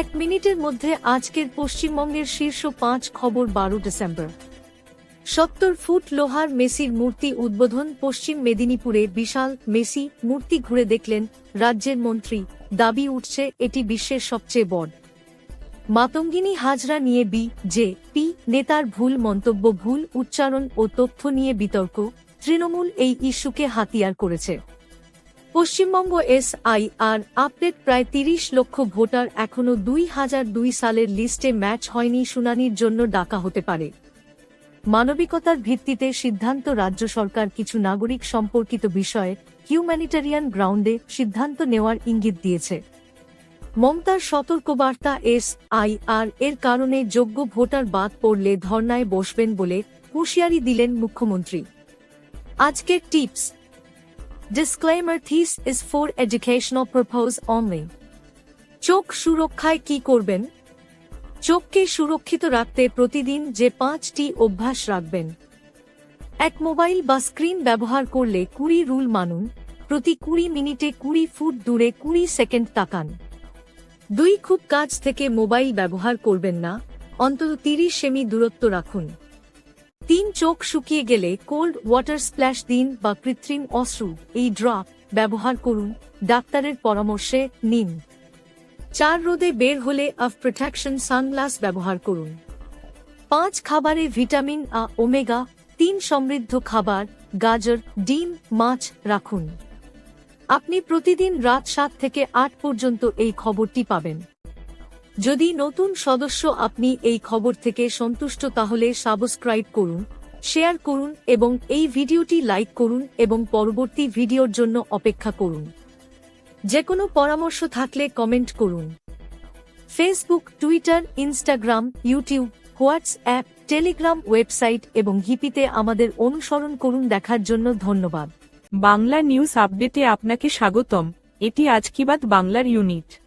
এক মিনিটের মধ্যে আজকের পশ্চিমবঙ্গের শীর্ষ পাঁচ খবর বারো ডিসেম্বর। সত্তর ফুট লোহার মেসির মূর্তি উদ্বোধন পশ্চিম মেদিনীপুরে বিশাল মেসি মূর্তি ঘুরে দেখলেন রাজ্যের মন্ত্রী। দাবি উঠছে এটি বিশ্বের সবচেয়ে বড়। মাতঙ্গিনী হাজরা নিয়ে বি জে পি নেতার ভুল মন্তব্য, ভুল উচ্চারণ ও তথ্য নিয়ে বিতর্ক। তৃণমূল এই ইস্যুকে হাতিয়ার করেছে। Paschimbanga S I R update প্রায় তিরিশ লক্ষ ভোটার এখনও দুই হাজার দুই সালের লিস্টে ম্যাচ হয়নি শুনানির জন্য ডাকা হতে পারে। মানবিকতার ভিত্তিতে সিদ্ধান্ত রাজ্য সরকার কিছু নাগরিক সম্পর্কিত বিষয়ে হিউম্যানিটারিয়ান গ্রাউন্ডে সিদ্ধান্ত নেওয়ার ইঙ্গিত দিয়েছে। মমতার সতর্কবার্তা এস আই আর এর কারণে যোগ্য ভোটার বাদ পড়লে ধর্নায় বসবেন বলে হুঁশিয়ারি দিলেন মুখ্যমন্ত্রী। আজকের tips Disclaimer, This is for educational purpose only. চোখ সুরক্ষায় কি করবেন? চোখকে সুরক্ষিত রাখতে প্রতিদিন যে পাঁচটি অভ্যাস রাখবেন। এক মোবাইল বা স্ক্রিন ব্যবহার করলে কুড়ি রুল মানুন। প্রতি কুড়ি মিনিটে কুড়ি ফুট দূরে কুড়ি সেকেন্ড তাকান। দুই খুব কাছ থেকে মোবাইল ব্যবহার করবেন না। অন্তত তিরিশ সেমি দূরত্ব রাখুন। তিন চোখ শুকিয়ে গেলে কোল্ড ওয়াটার স্প্ল্যাশ দিন বা কৃত্রিম অশ্রু, এই ড্রপ ব্যবহার করুন, ডাক্তারের পরামর্শে নিন। চার রোদে বের হলে আফ প্রোটেকশন সানগ্লাস ব্যবহার করুন। পাঁচ খাবারে ভিটামিন আ, ওমেগা, তিন সমৃদ্ধ খাবার, গাজর, ডিম, মাছ রাখুন। আপনি প্রতিদিন রাত সাত থেকে আট পর্যন্ত এই খবরটি পাবেন। যদি নতুন সদস্য আপনি এই খবর থেকে সন্তুষ্ট, তাহলে সাবস্ক্রাইব করুন, শেয়ার করুন এবং এই ভিডিওটি লাইক করুন এবং পরবর্তী ভিডিওর জন্য অপেক্ষা করুন। যে কোনো পরামর্শ থাকলে কমেন্ট করুন। Facebook, Twitter, Instagram, YouTube, WhatsApp, Telegram website এবং হিপিতে আমাদের অনুসরণ করুন দেখার জন্য ধন্যবাদ। বাংলা নিউজ আপডেটে আপনাকে স্বাগতম। এটি আজকিবাদ বাংলার ইউনিট।